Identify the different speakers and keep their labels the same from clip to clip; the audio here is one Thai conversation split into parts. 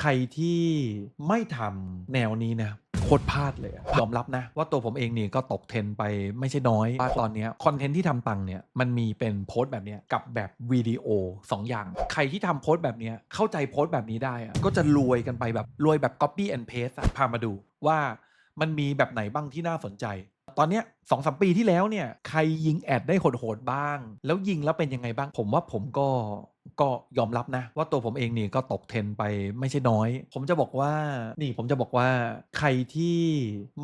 Speaker 1: ใครที่ไม่ทำแนวนี้นะโคตรพลาดเลยอะยอมรับนะ ว่าตัวผมเองนี่ก็ตกเทรนไปไม่ใช่น้อยว่าตอนเนี้ยคอนเทนต์ที่ทำตังค์เนี่ยมันมีเป็นโพสต์แบบเนี้ยกับแบบวิดีโอ2ออย่าง ใครที่ทำโพสต์แบบเนี้ยเข้าใจโพสต์แบบนี้ได้อะก็จะรวยกันไปแบบรวยแบบ copy and paste อะพามาดูว่ามันมีแบบไหนบ้างที่น่าสนใจ ตอนเนี้ยสองสามปีที่แล้วเนี่ยใครยิงแอดได้โหดๆบ้าง แล้วยิงแล้วเป็นยังไงบ้าง ผมว่าผมก็ ก็ยอมรับนะ ว่าตัวผมเองนี่ก็ตกเทรนไปไม่ใช่น้อย ผมจะบอกว่านี่ผมจะบอกว่าใครที่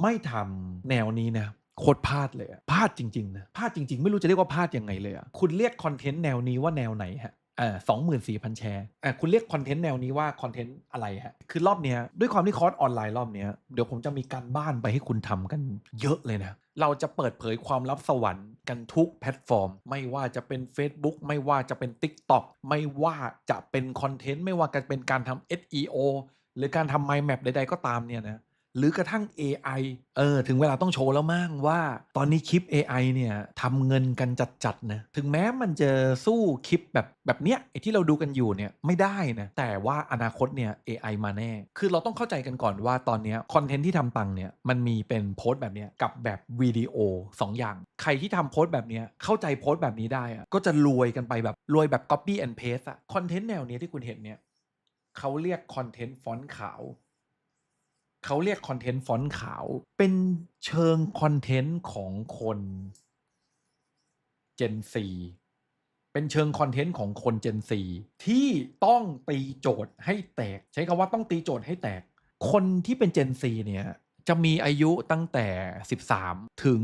Speaker 1: ไม่ทำแนวนี้นะโคตรพลาดเลยอะพลาดจริงๆนะพลาดจริง ๆ ไม่รู้จะเรียกว่าพลาดยังไงเลยอะคุณเรียกคอนเทนต์แนวนี้ว่าแนวไหนฮะ สองหมื่นสี่พันแชร์อ่าคุณเรียกคอนเทนต์แนวนี้ว่าคอนเทนต์อะไรฮะ คือรอบเนี้ยด้วยความที่คอร์สออนไลน์รอบเนี้ยเดี๋ยวผมจะมีการบ้านไปให้คุณทำกันเยอะเลยนะ เราจะเปิดเผยความลับสวรรค์กันทุกแพลตฟอร์ม ไม่ว่าจะเป็น Facebook ไม่ว่าจะเป็น TikTok ไม่ว่าจะเป็นคอนเทนต์ไม่ว่าจะเป็นการทำ SEO หรือการทำ Mind Map ใดๆก็ตามเนี่ยนะ หรือกระทั่ง AI เออถึงเวลาต้องโชว์แล้วมั่งว่า ตอนนี้คลิป AI เนี่ยทำเงินกันจัดๆนะถึงแม้มันจะสู้คลิปแบบแบบเนี้ยไอที่เราดูกันอยู่เนี่ยไม่ได้นะแต่ว่าอนาคตเนี่ย AI มาแน่ คือเราต้องเข้าใจกันก่อนว่าตอนนี้คอนเทนต์ที่ทำตังเนี่ยมันมีเป็นโพสต์แบบเนี้ยกับแบบวิดีโอ 2 อย่าง ใครที่ทำโพสต์แบบเนี้ยเข้าใจโพสต์แบบนี้ได้อะก็จะรวยกันไปแบบรวยแบบ copy and paste อะคอนเทนต์แนวเนี้ยที่คุณเห็นเนี่ยเขาเรียกคอนเทนต์ฟอนต์ขาว เขาเรียกคอนเทนต์ฟอนต์ขาว เป็นเชิงคอนเทนต์ของคน Gen Z เป็นเชิงคอนเทนต์ของคน Gen Z ที่ต้องตีโจทย์ให้แตก ใช้คำว่าต้องตีโจทย์ให้แตก คนที่เป็น Gen Z เนี่ยจะมีอายุตั้งแต่ 13 ถึง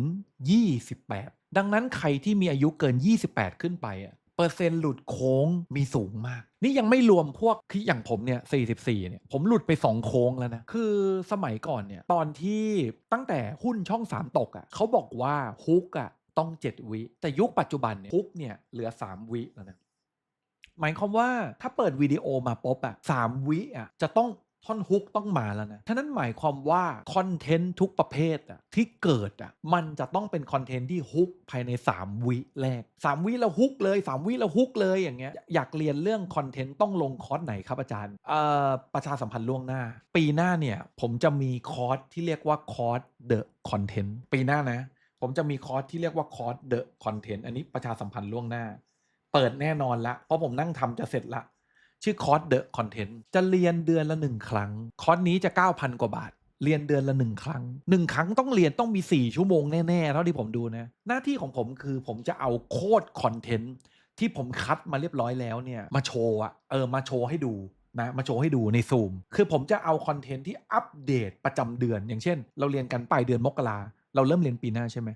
Speaker 1: 28 ดังนั้นใครที่มีอายุเกิน 28 ขึ้นไปอะ เปอร์เซ็นต์หลุดโค้งมีสูงมาก นี่ยังไม่รวมพวกที่อย่างผมเนี่ย 44 เนี่ย ผมหลุดไป 2 โค้งแล้วนะ คือสมัยก่อนเนี่ย ตอนที่ตั้งแต่หุ้นช่อง 3 ตกอะ่ะเขาบอกว่าฮุกอะ่ะต้อง 7 วิ แต่ยุคปัจจุบันเนี่ยฮุกเนี่ยเหลือ 3 วิแล้วนะหมายความว่าถ้าเปิดวิดีโอมาปุ๊บอะสามวิอะจะต้อง ท่อนฮุกต้องมาแล้วนะท่านั้นหมายความว่าคอนเทนต์ทุกประเภทอะที่เกิดอะมันจะต้องเป็นคอนเทนต์ที่ฮุกภายใน 3 วิแรก 3 วิแล้วฮุกเลย 3 วิแล้วฮุกเลยอย่างเงี้ยอยากเรียนเรื่องคอนเทนต์ต้องลงคอร์สไหนครับอาจารย์เอ่อประชาสัมพันธ์ล่วงหน้า ปีหน้าเนี่ยผมจะมีคอร์สที่เรียกว่าคอร์สเดอะคอนเทนต์ปีหน้านะ ผมจะมีคอร์สที่เรียกว่าคอร์สเดอะคอนเทนต์อันนี้ประชาสัมพันธ์ล่วงหน้า เปิดแน่นอนละเพราะผมนั่งทำจะเสร็จละ ชื่อคอร์สเดอะคอนเทนต์จะเรียนเดือนละหนึ่งครั้ง คอร์สนี้จะ 9,000 กว่าบาท เรียนเดือนละหนึ่งครั้งหนึ่งครั้งต้องเรียนต้องมี 4 ชั่วโมงแน่ๆ เท่าที่ผมดูนะ หน้าที่ของผมคือผมจะเอาโคดคอนเทนต์ที่ผมคัดมาเรียบร้อยแล้วเนี่ยมาโชว์อะเออมาโชว์ให้ดูนะมาโชว์ให้ดูในซูมคือผมจะเอาคอนเทนต์ที่อัปเดตประจำเดือน อย่างเช่น เราเรียนกันปลายเดือนมกราเราเริ่มเรียนปีหน้าใช่ไหม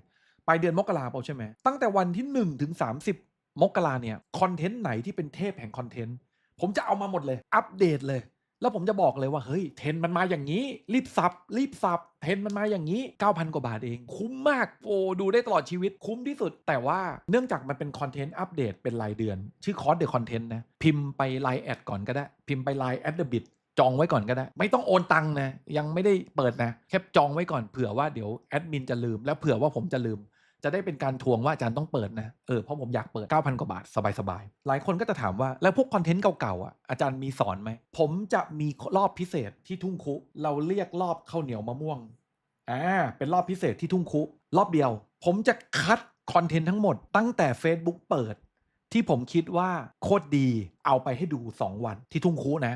Speaker 1: ปลายเดือนมกราเปล่าใช่ไหมตั้งแต่วันที่1ถึง30 มกราเนี่ยคอนเทนต์ไหนที่เป็นเทพแห่งคอนเทนต์ ผมจะเอามาหมดเลย อัปเดตเลย แล้วผมจะบอกเลยว่า เฮ้ย เทนมันมาอย่างนี้ รีบสับ รีบสับ เทนมันมาอย่างนี้ 9,000 กว่าบาทเอง คุ้มมาก โอ้ดูได้ตลอดชีวิต คุ้มที่สุด แต่ว่าเนื่องจากมันเป็นคอนเทนต์อัปเดตเป็นรายเดือน ชื่อคอร์สเดอะคอนเทนต์นะ พิมพ์ไปไลน์แอดก่อนก็ได้ พิมพ์ไปไลน์แอดเดอะบิทจองไว้ก่อนก็ได้ ไม่ต้องโอนตังค์นะ ยังไม่ได้เปิดนะ แค่จองไว้ก่อนเผื่อว่าเดี๋ยวแอดมินจะลืม แล้วเผื่อว่าผมจะลืม จะได้เป็นการทวงว่าอาจารย์ต้องเปิดนะเออเพราะผมอยากเปิด 9,000 กว่าบาท สบายๆ หลายคนก็จะถามว่าแล้วพวกคอนเทนต์เก่าๆอะอาจารย์มีสอนไหม ผมจะมีรอบพิเศษที่ทุ่งคุ เราเรียกรอบข้าวเหนียวมะม่วงอ่าเป็นรอบพิเศษที่ทุ่งคุ รอบเดียว ผมจะคัดคอนเทนต์ทั้งหมดตั้งแต่ Facebook เปิด ที่ผมคิดว่าโคตรดีเอาไปให้ดู 2 วันที่ทุ่งคุนะ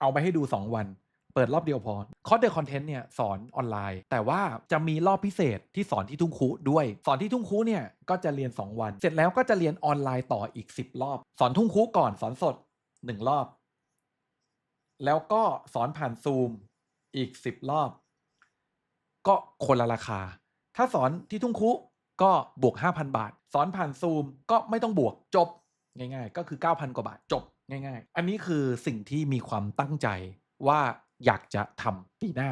Speaker 1: เอาไปให้ดู 2 วัน เปิดรอบเดียวพอคอร์สเดอะคอนเทนต์เนี่ยสอนออนไลน์ แต่ว่าจะมีรอบพิเศษที่สอนที่ทุ่งคุด้วย สอนที่ทุ่งคุเนี่ยก็จะเรียน 2 วัน เสร็จแล้วก็จะเรียนออนไลน์ต่ออีก 10 รอบ สอนทุ่งคุก่อนสอนสด 1 รอบ แล้วก็สอนผ่านซูมอีก 10 รอบ ก็คนละราคา ถ้าสอนที่ทุ่งคุก็บวก 5,000 บาท สอนผ่านซูมก็ไม่ต้องบวกจบง่าย ๆ ก็คือ 9,000 กว่าบาทจบง่าย ๆ อันนี้คือสิ่งที่มีความตั้งใจว่า อยากจะทำปีหน้า